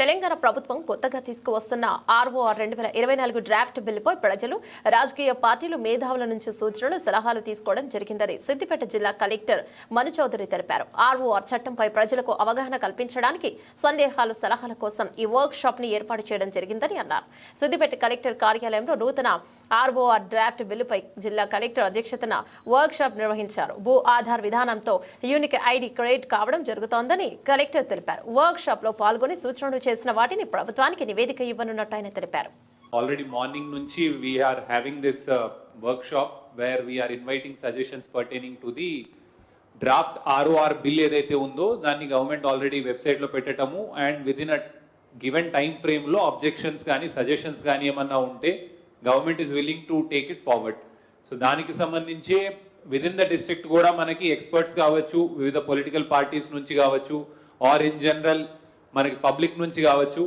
తెలంగాణ ప్రభుత్వం కొత్తగా తీసుకువస్తున్న ఆర్ఓఆర్ రెండు వేల ఇరవై నాలుగు డ్రాఫ్ట్ బిల్లుపై ప్రజలు రాజకీయ పార్టీలు మేధావుల నుంచి సూచనలు సలహాలు తీసుకోవడం జరిగిందని సిద్దిపేట జిల్లా కలెక్టర్ మను చౌదరి తెలిపారు. ఆర్ఓఆర్ చట్టంపై ప్రజలకు అవగాహన కల్పించడానికి సందేహాలు సలహాల కోసం ఈ వర్క్ షాప్ని ఏర్పాటు చేయడం జరిగిందని అన్నారు. సిద్దిపేట కలెక్టర్ కార్యాలయంలో నూతన ఆర్ఓఆర్ డ్రాఫ్ట్ బిల్లుపై జిల్లా కలెక్టర్ అధ్యక్షతన వర్క్ షాప్ నిర్వహించారు. భూ ఆధార్ విధానంతో యూనిక్ ఐడి క్రియేట్ కావడం జరుగుతోందని కలెక్టర్ తెలిపారు. వర్క్ షాప్లో పాల్గొని సూచనలు చేసిన వాటిని ప్రభుత్వానికి నివేదిక ఇవ్వనున్నట్టు ఆయన తెలిపారు. ఆల్రెడీ మార్నింగ్ నుంచి we are having this uh, workshop where we are inviting suggestions pertaining to draft ROR bill ఏదైతే ఉందో దాన్ని గవర్నమెంట్ ఆల్రెడీ వెబ్సైట్లో పెట్టటము and within in a given time ఫ్రేమ్లో అబ్జెక్షన్స్ కానీ సజెషన్స్ కానీ ఏమన్నా ఉంటే government is willing to take it forward so దానికి సంబంధించే విద్ ఇన్ ద డిస్ట్రిక్ట్ కూడా మనకి ఎక్స్పర్ట్స్ కావచ్చు వివిధ పొలిటికల్ పార్టీస్ నుంచి కావచ్చు ఆర్ ఇన్ జనరల్ మనకి పబ్లిక్ నుంచి కావచ్చు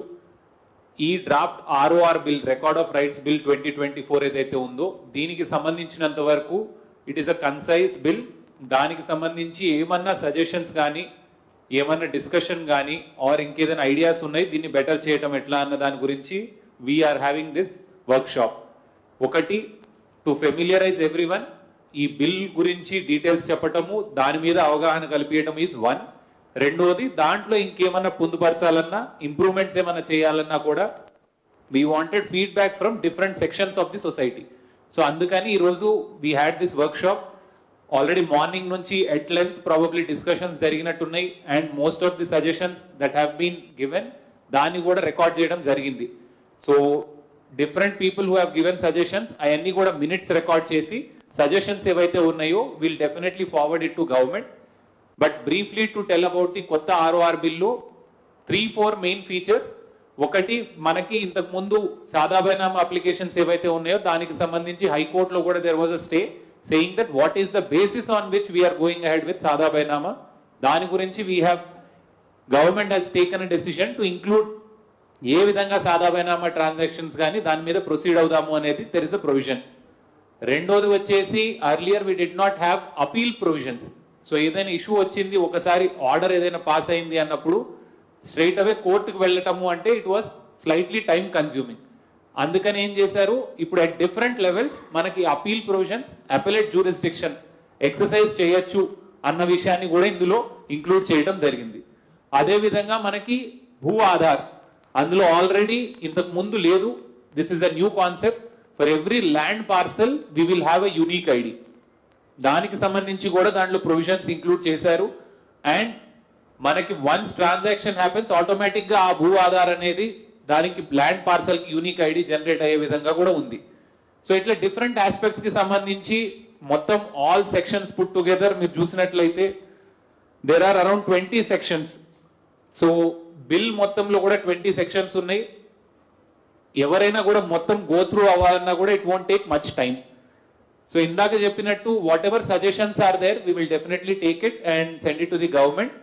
ఈ draft ROR bill record of rights bill twenty twenty four ఏదైతే ఉందో దీనికి సంబంధించినంత వరకు it is a concise bill దానికి సంబంధించి ఏమన్నా సజెషన్స్ కానీ ఏమన్నా డిస్కషన్ కానీ ఆర్ ఇంకేదైనా ఐడియాస్ ఉన్నాయి దీన్ని బెటర్ చేయటం ఎట్లా అన్న దాని గురించి we are having this workshop ఒకటి టు ఫెమిలియరైజ్ ఎవ్రీ వన్ ఈ బిల్ గురించి డీటెయిల్స్ చెప్పటము దాని మీద అవగాహన కల్పించడం ఈజ్ వన్ రెండోది దాంట్లో ఇంకేమన్నా పొందుపరచాలన్నా ఇంప్రూవ్మెంట్స్ ఏమన్నా చేయాలన్నా కూడా we wanted feedback from different sections of the society so అందుకని ఈరోజు we had this workshop already morning నుంచి at length probably discussions జరిగినట్టున్నాయి. And most of the suggestions that have been given దాన్ని కూడా రికార్డ్ చేయడం జరిగింది. So different people who have given suggestions అవన్నీ కూడా minutes record చేసి సజెషన్స్ ఏవైతే ఉన్నాయో will definitely forward it to government but briefly to tell about the కొత్త ROR bill three four main features ఒకటి మనకి ఇంతకు ముందు సాదాబైనామా అప్లికేషన్స్ ఏవైతే ఉన్నాయో దానికి సంబంధించి హైకోర్టులో కూడా there was a stay saying that what is the basis on which we are going ahead with సాదాబైనామా? దాని గురించి we have government has taken a decision to include ఏ విధంగా సాదా బైనామా ట్రాన్సాక్షన్స్ కానీ దాని మీద ప్రొసీడ్ అవుదాము అనేది దెర్ ఇస్ అ ప్రొవిజన్ రెండోది వచ్చేసి earlier we did not have appeal provisions so ఏదైనా ఇష్యూ వచ్చింది ఒకసారి ఆర్డర్ ఏదైనా పాస్ అయింది అన్నప్పుడు స్ట్రైట్ అవే కోర్టుకు వెళ్ళటము అంటే it was slightly time consuming అందుకని ఏం చేశారు? ఇప్పుడు అట్ డిఫరెంట్ లెవెల్స్ మనకి appeal provisions appellate jurisdiction exercise చేయొచ్చు అన్న విషయాన్ని కూడా ఇందులో ఇంక్లూడ్ చేయడం జరిగింది. అదేవిధంగా మనకి భూ ఆధార్ అందులో ఆల్రెడీ ఇంతకు ముందు లేదు. This is a new concept for every land parcel we will have a unique ID దానికి సంబంధించి కూడా దాంట్లో ప్రొవిజన్స్ ఇంక్లూడ్ చేశారు. అండ్ మనకి వన్స్ ట్రాన్సాక్షన్ హ్యాపెన్స్ ఆటోమేటిక్గా ఆ భూ ఆధార్ అనేది దానికి ల్యాండ్ పార్సల్కి యూనిక్ ఐడి జనరేట్ అయ్యే విధంగా కూడా ఉంది. సో ఇట్లా డిఫరెంట్ ఆస్పెక్ట్స్కి సంబంధించి మొత్తం ఆల్ సెక్షన్స్ పుట్ టుగెదర్ మీరు చూసినట్లయితే there are around twenty sections so bill మొత్తంలో కూడా ట్వంటీ సెక్షన్స్ ఉన్నాయి. ఎవరైనా కూడా మొత్తం గో త్రూ అవ్వాలన్నా కూడా it won't take much time so ఇందాక చెప్పినట్టు whatever suggestions are there we will definitely take it and send it to the government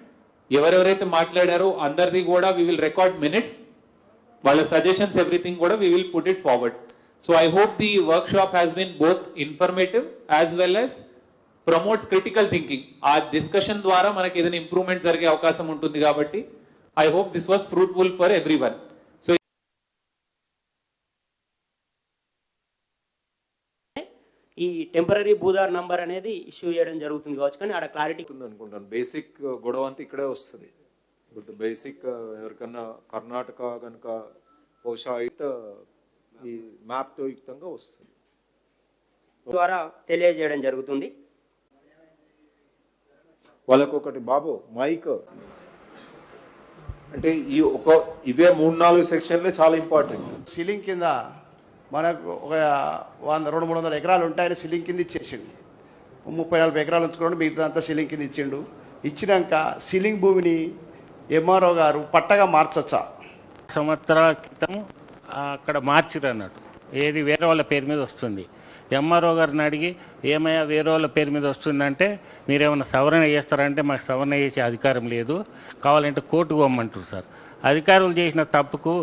ఎవరెవరైతే మాట్లాడారో అందరిది కూడా వీ విల్ రికార్డ్ మినిట్స్ వాళ్ళ సజెషన్స్ ఎవ్రీథింగ్ కూడా we will put it forward so I hope the workshop has been both informative as well as promotes critical thinking ఆ discussion ద్వారా మనకి ఏదైనా ఇంప్రూవ్మెంట్ జరిగే అవకాశం ఉంటుంది కాబట్టి I hope this was fruitful for everyone so ఈ టెంపరీ భూదార్ నంబర్ అనేది ఇష్యూ చేయడం జరుగుతుంది కావచ్చు కానీ ఆడ క్లారిటీ ఉంటుంది అనుకుంటాను. బేసిక్ గొడవ అంతా ఇక్కడే వస్తుంది. ఇప్పుడు బేసిక్ ఎవరికన్నా కర్ణాటక కనుక బహుశా అయితే ఈ మ్యాప్తో యుక్తంగా వస్తుంది. ద్వారా తెలియజేయడం జరుగుతుంది. వాళ్ళకు ఒకటి బాబు మైక్ అంటే ఈ ఒక ఇవే మూడు నాలుగు సెక్షన్లే చాలా ఇంపార్టెంట్. సీలింగ్ కింద మనకు ఒక వంద రెండు మూడు వందల ఎకరాలు ఉంటాయని సీలింగ్ కింద ఇచ్చేసిండు. ముప్పై నలభై ఎకరాలు ఉంచుకోండి మిగతా అంతా సీలింగ్ కింద ఇచ్చిండు. ఇచ్చినాక సీలింగ్ భూమిని ఎంఆర్ఓ గారు పట్టగా మార్చచ్చా? సంవత్సరాల క్రితం అక్కడ మార్చిరు అన్నట్టు. ఏది వేరే వాళ్ళ పేరు మీద వస్తుంది. ఎంఆర్ఓ గారిని అడిగి ఏమయ్యా వేరే వాళ్ళ పేరు మీద వస్తుందంటే మీరేమైనా సవరణ చేస్తారంటే మాకు సవరణ చేసే అధికారం లేదు. కావాలంటే కోర్టుకు పోమ్మంటారు సార్. అధికారులు చేసిన తప్పుకు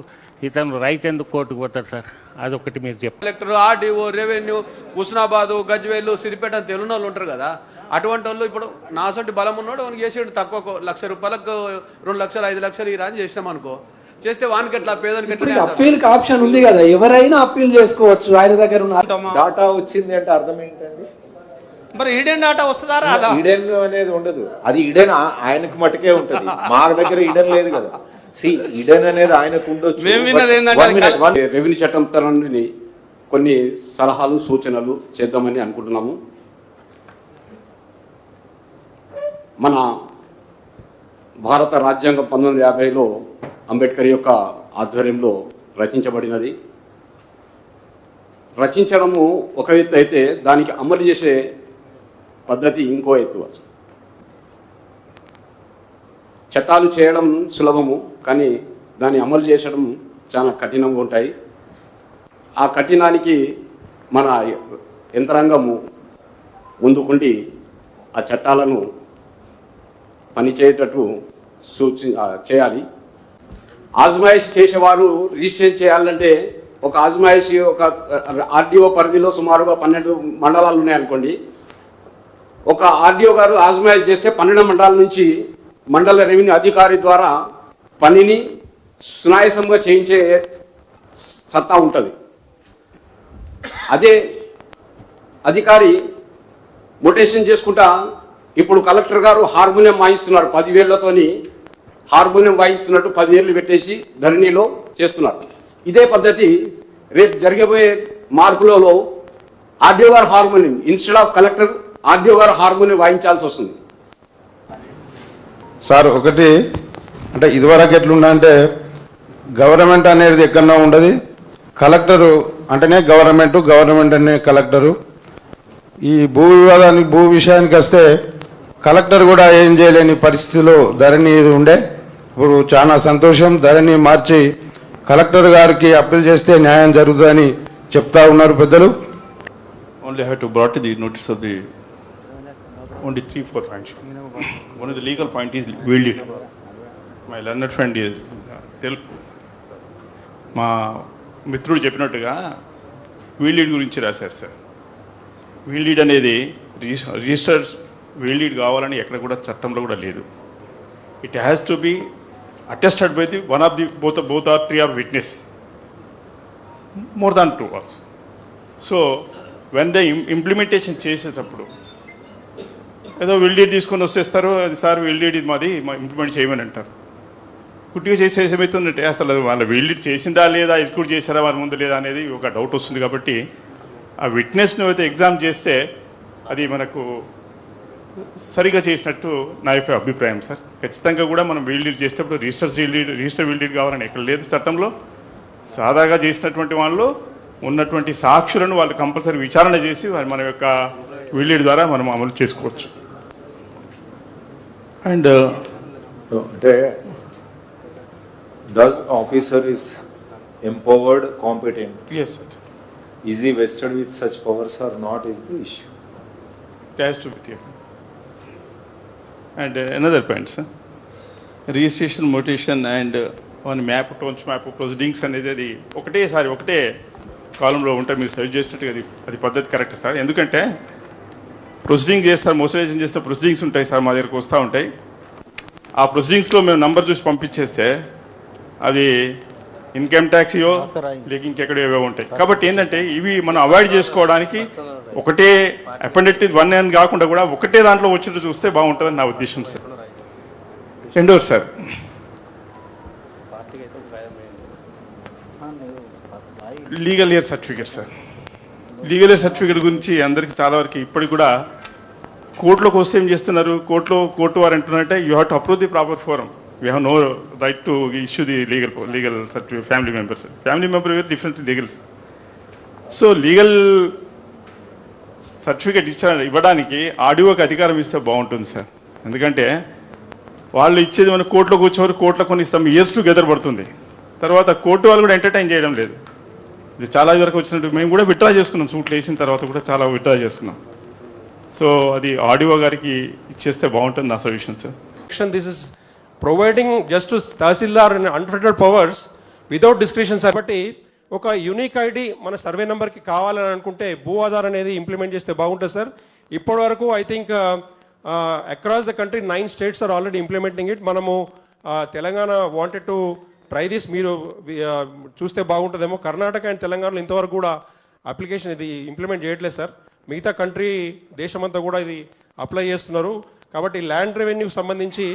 ఇతను రైతు ఎందుకు కోర్టుకు పోతారు సార్? అదొకటి మీరు చెప్పండి collector RDO revenue Husnabad Gajwel Siripeta Telugu వాళ్ళు ఉంటారు కదా అటువంటి వాళ్ళు ఇప్పుడు నాసొంటి బలం ఉన్నాడు వానికి చేసేడు తక్కువ లక్ష రూపాయలకు రెండు లక్షలు ఐదు లక్షలు ఇరా అని చేసినాం అనుకో చేస్తే వానికి ఎట్లా పేదనికి ఎట్లా అప్పీల్కి ఆప్షన్ ఉంది కదా ఎవరైనా అప్పీల్ చేసుకోవచ్చు ఆయన దగ్గర ఉన్న డాటా వచ్చింది అంటే అర్థం ఏంటండి? మరి ఈడెన్ డాటా వస్తుందా రాదా? ఈడెన్ అనేది ఉండదు. అది ఈడెన్ ఆయనకు మటుకే ఉంటది. మా దగ్గర ఈడెన్ లేదు కదా. సి ఈడెన్ అనేది ఆయనకు ఉండొచ్చు. రెవెన్యూ చట్టం తరని కొన్ని సలహాలు సూచనలు చేద్దామని అనుకుంటున్నాము. మన భారత రాజ్యాంగం పంతొమ్మిది వందల యాభైలో అంబేద్కర్ యొక్క ఆధ్వర్యంలో రచించబడినది. రచించడము ఒక ఎత్తు అయితే దానికి అమలు చేసే పద్ధతి ఇంకో ఎత్తు చట్టాలు చేయడం సులభము కానీ దాన్ని అమలు చేసడం చాలా కఠినంగా ఉంటాయి. ఆ కఠినానికి మన యంత్రాంగము ముందుకుండి ఆ చట్టాలను పనిచేయటట్టు సూచి చేయాలి. ఆజ్మాయిష్ చేసేవారు రిజిస్ట్రేషన్ చేయాలంటే ఒక ఆజ్మాయిష్ ఒక ఆర్డీఓ పరిధిలో సుమారుగా పన్నెండు మండలాలు ఉన్నాయనుకోండి. ఒక ఆర్డీఓ గారు ఆజ్మాయిష్ చేస్తే పన్నెండు మండలాల నుంచి మండల రెవెన్యూ అధికారి ద్వారా పనిని సునాయాసంగా చేయించే సత్తా ఉంటుంది. అదే అధికారి మొటేషన్ చేసుకుంటా ఇప్పుడు కలెక్టర్ గారు హార్మోనియం వాయిస్తున్నారు పదివేళ్ళతోని హార్మోనియం వాయిస్తున్నట్టు ఏళ్ళు పెట్టేసి ధరణిలో చేస్తున్నారు. ఇదే పద్ధతి రేపు జరగబోయే మార్పులలో ఆర్డీఓ గారు harmonium instead of collector RDO గారు హార్మోనియం వాయించాల్సి వస్తుంది. సార్ ఒకటి అంటే ఇదివరకు ఎట్లుండ అంటే గవర్నమెంట్ అనేది ఎక్కడన్నా ఉండదు. కలెక్టరు అంటేనే గవర్నమెంట్ గవర్నమెంట్ అనే కలెక్టరు. ఈ భూ వివాదానికి భూ విషయానికి వస్తే కలెక్టర్ కూడా ఏం చేయలేని పరిస్థితిలో ధరణి ఇది ఉండే? ఇప్పుడు చాలా సంతోషం. ధరని మార్చి కలెక్టర్ గారికి అప్పీల్ చేస్తే న్యాయం జరుగుతుందని చెప్తా ఉన్నారు పెద్దలు. Only have to brought the notice of the only three four four one of the legal point point will it my learned friend is Telugu మా మిత్రుడు చెప్పినట్టుగా వీల్డ్ గురించి రాశారు సార్ వీల్డ్ అనేది రిజిస్టర్ రిజిస్టర్స్ వీల్లీడ్ కావాలని ఎక్కడ కూడా చట్టంలో కూడా లేదు. It has to be attested by the one of the both both or three or witness more than two hours so when the implementation చేసేటప్పుడు ఏదో విల్డీడ్ తీసుకొని వచ్చేస్తారు అది సార్ విల్డీడ్ ఇది మాది ఇంప్లిమెంట్ చేయమని అంటారు. గుట్టిగా చేసే ఏమవుతుందంటే అసలు అది వాళ్ళ విల్డీడ్ చేసిందా లేదా ఎగ్జిక్యూట్ చేశారా వారి ముందు లేదా అనేది ఒక డౌట్ వస్తుంది కాబట్టి ఆ విట్నెస్ను అయితే ఎగ్జామ్ చేస్తే అది మనకు సరిగా చేసినట్టు నా యొక్క అభిప్రాయం సార్. ఖచ్చితంగా కూడా మనం వీల్డీడ్ చేసేటప్పుడు రిజిస్టర్ వీల్డీడ్ రిజిస్టర్ వీల్డీడ్ కావాలని ఎక్కడ లేదు చట్టంలో. సాదాగా చేసినటువంటి వాళ్ళు ఉన్నటువంటి సాక్షులను వాళ్ళు కంపల్సరీ విచారణ చేసి వారి మన యొక్క వీళ్ళీడ్ ద్వారా మనం అమలు చేసుకోవచ్చు. అండ్ అంటే does officer is empowered competent yes sir is vested with such powers or not is the issue has to be. And uh, another point, sir. Registration mutation and one map tones map proceedings అనేది అది ఒకటేసారి ఒకటే కాలంలో ఉంటే మీరు suggest చేసినట్టుగా అది అది పద్ధతి కరెక్ట్ సార్ ఎందుకంటే ప్రొసీడింగ్ చేస్తారు మోసరైజేషన్ చేస్తే ప్రొసీడింగ్స్ ఉంటాయి సార్ మా దగ్గరకు వస్తూ ఉంటాయి ఆ ప్రొసీడింగ్స్లో మేము నంబర్ చూసి పంపించేస్తే అది ఇన్కమ్ ట్యాక్స్యో లేక ఇంకెక్కడో ఏవో ఉంటాయి. కాబట్టి ఏంటంటే ఇవి మనం అవాయిడ్ చేసుకోవడానికి ఒకటే అపెండెక్టివ్ వన్ అని కాకుండా కూడా ఒకటే దాంట్లో వచ్చినట్టు చూస్తే బాగుంటుందని నా ఉద్దేశం సార్. రెండోది sir. Legal heir certificate sir. Legal heir certificate గురించి అందరికీ చాలా వరకు ఇప్పటికి కూడా కోర్టులోకి వస్తే ఏం చేస్తున్నారు? కోర్టులో కోర్టు వారు అంటున్నారంటే you have to approve the proper forum we have no right to issue the legal legal certificate family members family member different legal so legal certificate ఇచ్చా ఇవ్వడానికి ఆడియోకి అధికారం ఇస్తే బాగుంటుంది సార్. ఎందుకంటే వాళ్ళు ఇచ్చేది మన కోర్టులో కూర్చోవరు కోర్టులో కొన్ని ఇస్తాం ఇయర్స్ టుగెదర్ పడుతుంది. తర్వాత కోర్టు వాళ్ళు కూడా ఎంటర్టైన్ చేయడం లేదు. ఇది చాలా వరకు వచ్చినట్టు మేము కూడా విత్డ్రా చేసుకున్నాం సూట్లు వేసిన తర్వాత కూడా చాలా విత్డ్రా చేసుకున్నాం. సో అది ఆడియో గారికి ఇచ్చేస్తే బాగుంటుంది నా solution sir this is providing just tahsildar unfettered powers without description sir బట్టి ఒక యూనిక్ ఐడి మన సర్వే నెంబర్కి కావాలని అనుకుంటే భూ ఆధార్ అనేది ఇంప్లిమెంట్ చేస్తే బాగుంటుంది సార్ ఇప్పటి వరకు I think across the country nine states are already implementing it మనము uh, Telangana wanted to try this మీరు uh, చూస్తే బాగుంటుందేమో. కర్ణాటక అండ్ తెలంగాణలో ఇంతవరకు కూడా అప్లికేషన్ ఇది ఇంప్లిమెంట్ చేయట్లేదు సార్ మిగతా కంట్రీ దేశమంతా కూడా ఇది అప్లై చేస్తున్నారు. కాబట్టి ల్యాండ్ రెవెన్యూకి సంబంధించి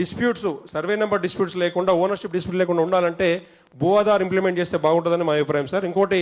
డిస్ప్యూట్స్ సర్వే నెంబర్ డిస్ప్యూట్స్ లేకుండా ఓనర్షిప్ డిస్ప్యూట్ లేకుండా ఉండాలంటే భూ ఆధార్ ఇంప్లిమెంట్ చేస్తే బాగుంటుందని మా అభిప్రాయం సార్. ఇంకోటి